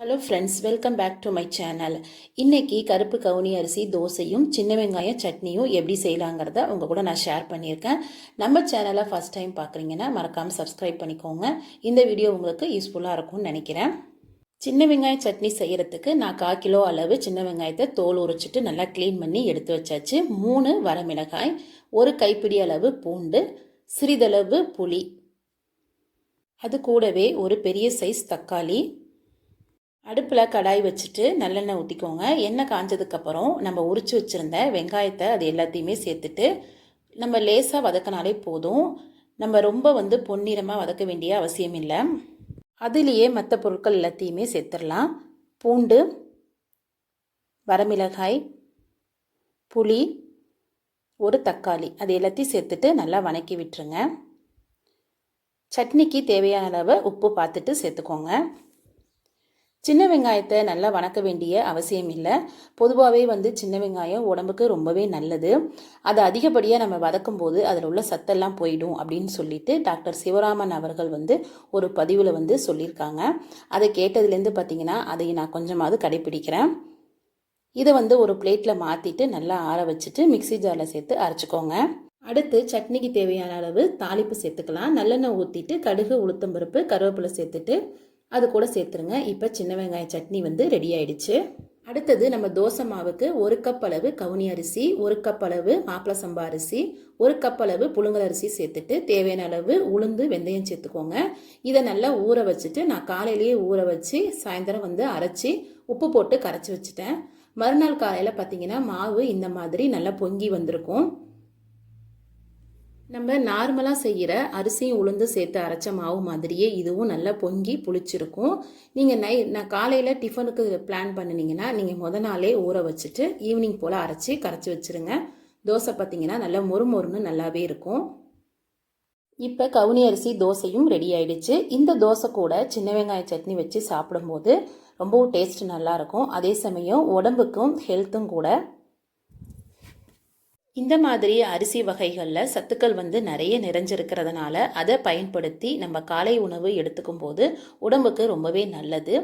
Hello friends welcome back to my channel இன்றைக்கி கருப்பு கவுனி அரிசி தோசையும் சின்ன வெங்காய சட்னியும் எப்படி செய்யலாங்கிறத உங்கள் கூட நான் ஷேர் பண்ணியிருக்கேன். நம்ம சேனலை ஃபஸ்ட் டைம் பார்க்குறீங்கன்னா மறக்காமல் சப்ஸ்கிரைப் பண்ணிக்கோங்க. இந்த வீடியோ உங்களுக்கு யூஸ்ஃபுல்லாக இருக்கும்னு நினைக்கிறேன். சின்ன வெங்காய சட்னி செய்கிறதுக்கு நான் கால் கிலோ அளவு சின்ன வெங்காயத்தை தோல் உரிச்சிட்டு நல்லா க்ளீன் பண்ணி எடுத்து வச்சாச்சு. மூணு வரமிளகாய் ஒரு கைப்பிடி அளவு பூண்டு சிறிதளவு புளி. அது கூடவே ஒரு பெரிய சைஸ் தக்காளி அடுப்பில் கடாய் வச்சுட்டு நல்லெண்ணெய் ஊற்றிக்கோங்க எண்ணெய் காஞ்சதுக்கப்புறம் நம்ம உரிச்சு வச்சுருந்த வெங்காயத்தை அது எல்லாத்தையுமே சேர்த்துட்டு நம்ம லேசாக வதக்கினாலே போதும். நம்ம ரொம்ப வந்து பொன்னிறமாக வதக்க வேண்டிய அவசியம் இல்லை. அதுலேயே மற்ற பொருட்கள் எல்லாத்தையுமே சேர்த்துடலாம். பூண்டு வரமிளகாய் புளி ஒரு தக்காளி. அது எல்லாத்தையும் சேர்த்துட்டு நல்லா வணக்கி விட்டுருங்க. சட்னிக்கு தேவையான அளவு உப்பு பார்த்துட்டு சேர்த்துக்கோங்க. சின்ன வெங்காயத்தை நல்லா வணக்க வேண்டிய அவசியம் இல்லை. பொதுவாகவே வந்து சின்ன வெங்காயம் உடம்புக்கு ரொம்பவே நல்லது. அதை அதிகப்படியாக நம்ம வதக்கும் போது அதில் உள்ள சத்தெல்லாம் போயிடும் அப்படின்னு சொல்லிட்டு டாக்டர் சிவராமன் அவர்கள் வந்து ஒரு பதிவில் வந்து சொல்லியிருக்காங்க. அதை கேட்டதுலேருந்து பார்த்தீங்கன்னா அதை நான் கொஞ்சமாவது கடைப்பிடிக்கிறேன். இதை வந்து ஒரு பிளேட்டில் மாற்றிட்டு நல்லா ஆற வச்சுட்டு மிக்சி ஜாரில் சேர்த்து அரைச்சிக்கோங்க. அடுத்து சட்னிக்கு தேவையான அளவு தாளிப்பு சேர்த்துக்கலாம். நல்லெண்ணெய் ஊற்றிட்டு கடுகு உளுத்தம்பருப்பு கருவேப்பிலை சேர்த்துட்டு அது கூட சேர்த்துருங்க. இப்போ சின்ன வெங்காய சட்னி வந்து ரெடி ஆயிடுச்சு. அடுத்தது நம்ம தோசை மாவுக்கு ஒரு கப் அளவு கவுனி அரிசி ஒரு கப் அளவு மாப்பிள சம்பா அரிசி ஒரு கப் அளவு புழுங்கல் அரிசி சேர்த்துட்டு தேவையான அளவு உளுந்து வெந்தயம் சேர்த்துக்கோங்க. இதை நல்லா ஊற வச்சுட்டு நான் காலையிலேயே ஊற வச்சு சாயந்தரம் வந்து அரைச்சி உப்பு போட்டு கரைச்சி வச்சுட்டேன். மறுநாள் காலையில் பார்த்தீங்கன்னா மாவு இந்த மாதிரி நல்லா பொங்கி வந்திருக்கும். நம்ம நார்மலாக செய்கிற அரிசியும் உளுந்து சேர்த்து அரைச்ச மாவு மாதிரியே இதுவும் நல்லா பொங்கி புளிச்சிருக்கும். நீங்கள் நை நான் காலையில் டிஃபனுக்கு பிளான் பண்ணினீங்கன்னா நீங்கள் முத நாளே ஊற வச்சுட்டு ஈவினிங் போல் அரைச்சி கரைச்சி வச்சுருங்க. தோசை பார்த்தீங்கன்னா நல்லா மொறு மொறுன்னு நல்லாவே இருக்கும். இப்போ கவுனி அரிசி தோசையும் ரெடி ஆயிடுச்சு. இந்த தோசை கூட சின்ன வெங்காய சட்னி வச்சு சாப்பிடும்போது ரொம்பவும் டேஸ்ட் நல்லாயிருக்கும் அதே சமயம் உடம்புக்கும் ஹெல்த்தும் கூட இந்த மாதிரி அரிசி வகைகளில் சத்துக்கள் வந்து நிறைய நிறைஞ்சிருக்கிறதுனால அதை பயன்படுத்தி நம்ம காலை உணவு எடுத்துக்கும் போது உடம்புக்கு ரொம்பவே நல்லது.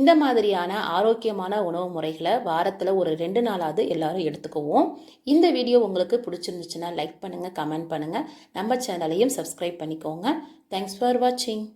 இந்த மாதிரியான ஆரோக்கியமான உணவு முறைகளை வாரத்தில் ஒரு ரெண்டு நாளாவது எல்லாரும் எடுத்துக்குவோம். இந்த வீடியோ உங்களுக்கு பிடிச்சிருந்துச்சுன்னா லைக் பண்ணுங்கள் கமெண்ட் பண்ணுங்கள் நம்ம சேனலையும் சப்ஸ்கிரைப் பண்ணிக்கோங்க. தேங்க்ஸ் ஃபார் வாட்சிங்